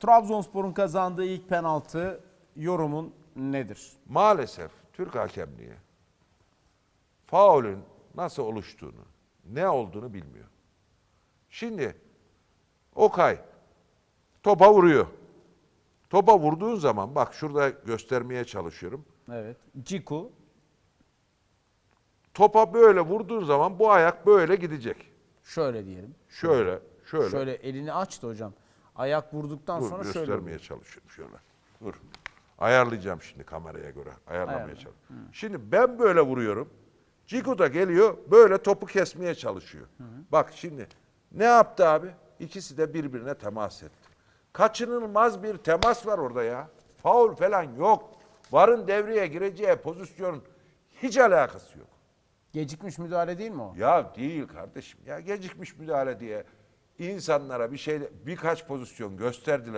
Trabzonspor'un kazandığı ilk penaltı yorumun nedir? Maalesef Türk hakemliği faulün nasıl oluştuğunu, ne olduğunu bilmiyor. Şimdi Okay topa vuruyor. Topa vurduğun zaman bak şurada göstermeye çalışıyorum. Evet. Ciku Topa böyle vurduğun zaman bu ayak böyle gidecek. şöyle diyelim. Şöyle, şöyle. Şöyle elini açtı hocam. Ayak vurduktan Dur sonra şöyle. göstermeye çalışıyorum şöyle. Dur. Ayarlayacağım şimdi kameraya göre. Ayarlamaya Ayarla. çalışıyorum. Şimdi ben böyle vuruyorum. Ciku da geliyor böyle topu kesmeye çalışıyor. Bak şimdi ne yaptı abi? İkisi de birbirine temas etti. Kaçınılmaz bir temas var orada ya. Faul falan yok. Varın devreye gireceği pozisyonun hiç alakası yok. Gecikmiş müdahale değil mi o? Ya değil kardeşim. Ya gecikmiş müdahale diye insanlara bir şey birkaç pozisyon gösterdiler.